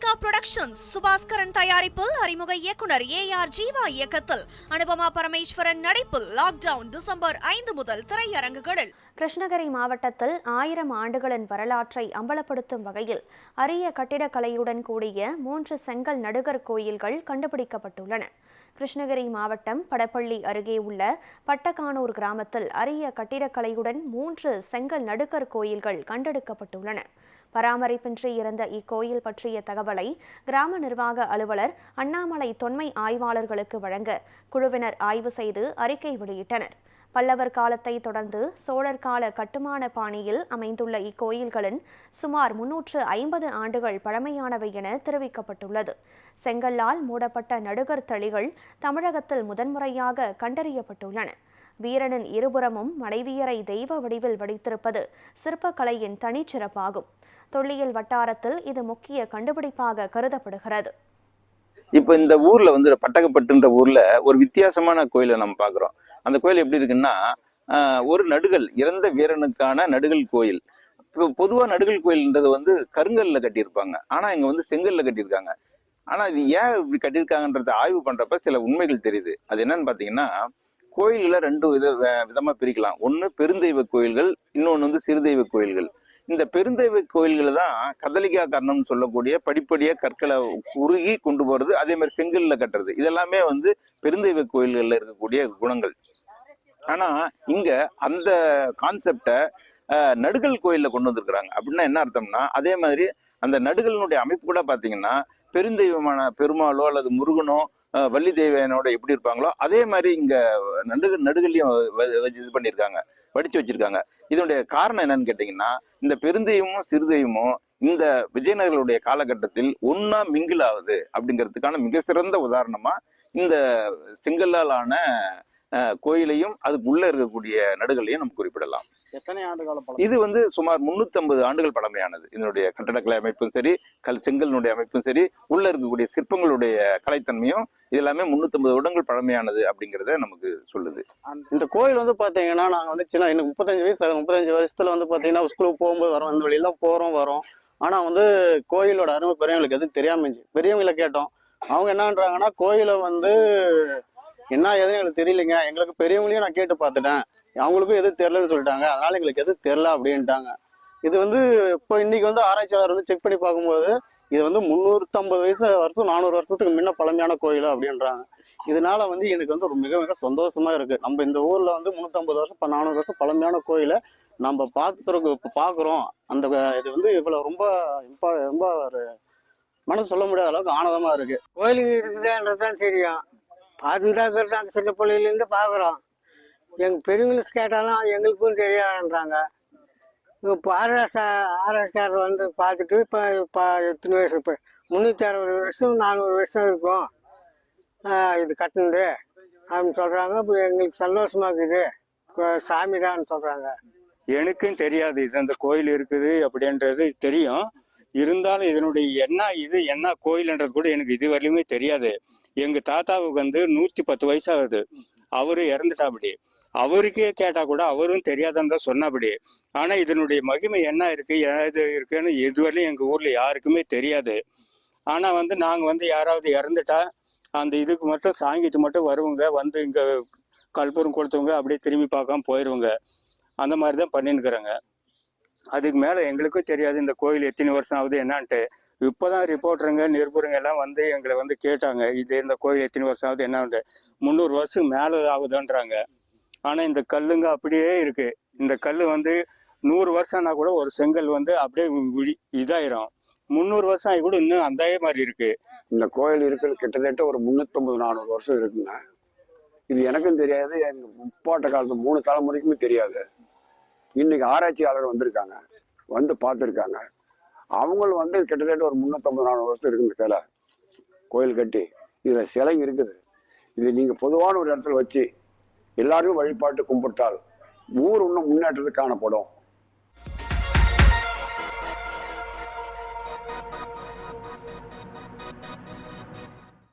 aquela productions Subaskaran தயாரிப்பில் அறிமுக இயக்குனர் ஏ ஆர் ஜீவா இயக்கத்தில். அனுபமா பரமேஸ்வரன் நடிப்பில் லாக்டவுன் டிசம்பர் ஐந்து முதல் திரையரங்குகளில். கிருஷ்ணகிரி மாவட்டத்தில் ஆயிரம் ஆண்டுகளின் வரலாற்றை அம்பலப்படுத்தும் வகையில் அரிய கட்டிடக்கலையுடன் கூடிய மூன்று செங்கல் நடுகர் கோயில்கள் கண்டுபிடிக்கப்பட்டுள்ளன. கிருஷ்ணகிரி மாவட்டம் படப்பள்ளி அருகே உள்ள பட்டக்கானூர் கிராமத்தில் அரிய கட்டிடக்கலையுடன் மூன்று செங்கல் நடுகர் கோயில்கள் கண்டெடுக்கப்பட்டுள்ளன. பராமரிப்பின்றி இருந்த இக்கோயில் பற்றிய தகவலை கிராம நிர்வாக அலுவலர் அண்ணாமலை தொன்மை ஆய்வாளர்களுக்கு வழங்க குழுவினர் ஆய்வு செய்து அறிக்கை வெளியிட்டனர். பல்லவர் காலத்தை தொடர்ந்து சோழர் கால கட்டுமான பாணியில் அமைந்துள்ள இக்கோயில்களின் சுமார் முன்னூற்று ஐம்பது ஆண்டுகள் பழமையானவை என தெரிவிக்கப்பட்டுள்ளது. செங்கல்லால் மூடப்பட்ட நடுகர் தளிகள் தமிழகத்தில் முதன்முறையாக கண்டறியப்பட்டுள்ளன. வீரனின் இருபுறமும் மனைவியரை தெய்வ வடிவில் வடித்திருப்பது சிற்பக்கலையின் தனிச்சிறப்பாகும். தொல்லியல் வட்டாரத்தில் இது முக்கிய கண்டுபிடிப்பாக கருதப்படுகிறது. இப்போ இந்த ஊர்ல வந்து பட்டகப்பட்டுன்ற ஊர்ல ஒரு வித்தியாசமான கோயிலை நம்ம பார்க்குறோம். அந்த கோயில் எப்படி இருக்குன்னா ஒரு நடுகள் இறந்த வீரனுக்கான நடுகள் கோயில். இப்போ பொதுவாக நடுகள் கோயில்ன்றது வந்து கருங்கல்ல கட்டியிருப்பாங்க. ஆனா இங்க வந்து செங்கல்ல கட்டியிருக்காங்க. ஆனா இது ஏன் இப்படி கட்டியிருக்காங்கன்றத ஆய்வு பண்றப்ப சில உண்மைகள் தெரியுது. அது என்னன்னு பாத்தீங்கன்னா கோயில்களை ரெண்டு வித விதமாக பிரிக்கலாம். ஒன்று பெருந்தெய்வ கோயில்கள் இன்னொன்று வந்து சிறுதெய்வ கோயில்கள். இந்த பெருந்தெய்வ கோயில்களை தான் கதலிகா கர்ணம்னு சொல்லக்கூடிய படிப்படியாக கற்களை உருகி கொண்டு போகிறது அதே மாதிரி செங்கல்ல கட்டுறது. இதெல்லாமே வந்து பெருந்தெய்வ கோயில்களில் இருக்கக்கூடிய குணங்கள். ஆனால் இங்கே அந்த கான்செப்டை நடுகள் கோயிலில் கொண்டு வந்திருக்கிறாங்க. அப்படின்னா என்ன அர்த்தம்னா அதே மாதிரி அந்த நடுகளினுடைய அமைப்பு கூட பார்த்தீங்கன்னா பெருந்தெய்வமான பெருமாளோ அல்லது முருகனோ வள்ளி தேவையனோட எப்படி இருப்பாங்களோ அதே மாதிரி இங்க நடுக நடுகள்லையும் வ- இது பண்ணியிருக்காங்க படிச்சு வச்சிருக்காங்க. இதனுடைய காரணம் என்னன்னு கேட்டீங்கன்னா இந்த பெருந்தெய்வமும் சிறுதெய்வமும் இந்த விஜயநகர்களுடைய காலகட்டத்தில் ஒன்னா மிங்கிலாவது ஆகுது அப்படிங்கிறதுக்கான மிக சிறந்த உதாரணமா இந்த செங்கல்லால் ஆன கோயிலையும் அதுக்குள்ள இருக்கக்கூடிய நடுகளையும் நம்ம குறிப்பிடலாம். எத்தனை ஆண்டு கால பழம்? இது வந்து சுமார் 350 ஆண்டுகள் பழமையானது. இதனுடைய கட்டடக்கலை அமைப்பும் சரி கல் செங்கலினுடைய அமைப்பும் சரி உள்ள இருக்கக்கூடிய சிற்பங்களுடைய கலைத்தன்மையும் இது எல்லாமே 350 வருடங்கள் பழமையானது அப்படிங்கிறத நமக்கு சொல்லுது. இந்த கோயில் வந்து பாத்தீங்கன்னா நாங்க வந்து சின்ன எனக்கு முப்பத்தஞ்சு வயசு ஆகுது முப்பத்தஞ்சு வருஷத்துல வந்து பாத்தீங்கன்னா ஸ்கூலுக்கு போகும்போது வரோம். இந்த வழியில போறோம் வரோம். ஆனா வந்து கோயிலோட அருமை பெரியவங்களுக்கு எதுவும் தெரியாம பெரியவங்களை கேட்டோம். அவங்க என்னன்றாங்கன்னா கோயிலை வந்து என்ன ஏதுன்னு எங்களுக்கு தெரியலைங்க. எங்களுக்கு பெரியவங்களையும் நான் கேட்டு பார்த்துட்டேன். அவங்களுக்கும் எதுவும் தெரிலன்னு சொல்லிட்டாங்க. அதனால எங்களுக்கு எதுவும் தெரில அப்படின்ட்டாங்க. இது வந்து இப்போ இன்னைக்கு வந்து ஆராய்ச்சியாளர் வந்து செக் பண்ணி பார்க்கும்போது இது வந்து முந்நூற்றம்பது வயசு வருஷம் நானூறு வருஷத்துக்கு முன்ன பழமையான கோயில் அப்படின்றாங்க. இதனால வந்து எனக்கு வந்து ஒரு மிக மிக சந்தோஷமா இருக்கு. நம்ம இந்த ஊர்ல வந்து முந்நூற்றம்பது வருஷம் இப்போ நானூறு வருஷம் பழமையான கோயிலை நம்ம பார்த்துருக்கு இப்போ பார்க்குறோம். அந்த இது வந்து இவ்வளோ ரொம்ப இம்பா ரொம்ப ஒரு மனசு சொல்ல முடியாத அளவுக்கு ஆனந்தமா இருக்கு. கோயில் இருக்குதுன்றது தான் தெரியும். பார்த்துட்டாக்கிறது நாங்கள் சின்ன பிள்ளையிலேருந்து பார்க்குறோம். எங்கள் பெரியவங்களுக்கு கேட்டாலும் எங்களுக்கும் தெரியாதுன்றாங்க. இப்போ ஆர்எஸ் ஆர்எஸ்ஆர் வந்து பார்த்துட்டு இப்போ இப்போ எத்தனை வயசு? இப்போ முந்நூற்றி அறுபது வருஷம் நானூறு வருஷம் இருக்கும். இது கட்டினது. அப்படின்னு சொல்கிறாங்க இப்போ எங்களுக்கு சந்தோஷமாக இருக்குது. இப்போ சாமி தான் சொல்கிறாங்க எனக்கும் தெரியாது. இது அந்த கோயில் இருக்குது அப்படின்றது தெரியும். இருந்தாலும் இதனுடைய என்ன இது என்ன கோயில்ன்றது கூட எனக்கு இது வரையிலுமே தெரியாது. எங்க தாத்தாவுக்கு வந்து நூத்தி பத்து வயசாகுது அவரு இறந்துட்டாப்படி. அவருக்கே கேட்டா கூட அவரும் தெரியாதுன்னு தான் சொன்னபடி ஆனா இதனுடைய மகிமை என்ன இருக்கு எது இருக்குன்னு இதுவரையும் எங்க ஊர்ல யாருக்குமே தெரியாது. ஆனா வந்து நாங்க வந்து யாராவது இறந்துட்டா அந்த இதுக்கு மட்டும் சாங்கிட்டு மட்டும் வருவோங்க. வந்து இங்க கல்பூரம் கொடுத்தவங்க அப்படியே திரும்பி பார்க்காம போயிடுவோங்க அந்த மாதிரி தான் பண்ணின்னுக்குறாங்க. அதுக்கு மேலே எங்களுக்கும் தெரியாது இந்த கோயில் எத்தனை வருஷம் ஆகுது என்னான்ட்டு. இப்போ தான் ரிப்போர்ட்டருங்க நிருபருங்க எல்லாம் வந்து எங்களை வந்து கேட்டாங்க இது இந்த கோயில் எத்தனை வருஷம் ஆகுது என்னான்ட்டு. முந்நூறு வருஷம் மேலே ஆகுதுன்றாங்க. ஆனால் இந்த கல்லுங்க அப்படியே இருக்கு. இந்த கல் வந்து நூறு வருஷம்னா கூட ஒரு செங்கல் வந்து அப்படியே விழி இதாயிரும். முந்நூறு வருஷம் ஆகி கூட இன்னும் அந்த மாதிரி இருக்கு. இந்த கோயில் இருக்கிறது கிட்டத்தட்ட ஒரு முந்நூற்றம்பது நானூறு வருஷம் இருக்குங்க. இது எனக்கும் தெரியாது எங்கள் முப்பாட்ட காலத்து மூணு தலைமுறைக்குமே தெரியாது. இன்னைக்கு ஆராய்ச்சியாளர் வந்திருக்காங்க. வந்து பார்த்துருக்காங்க. அவங்களும் வந்து கிட்டத்தட்ட ஒரு முந்நூற்றம்பது நாலு வருஷம் இருக்குது இந்த கோயில் கட்டி. இதில் சிலை இருக்குது. இது நீங்கள் பொதுவான ஒரு இடத்துல வச்சு எல்லாருக்கும் வழிபாட்டு கும்பிட்டால் ஊர் இன்னும் முன்னேற்றத்துக்கு காணப்படும்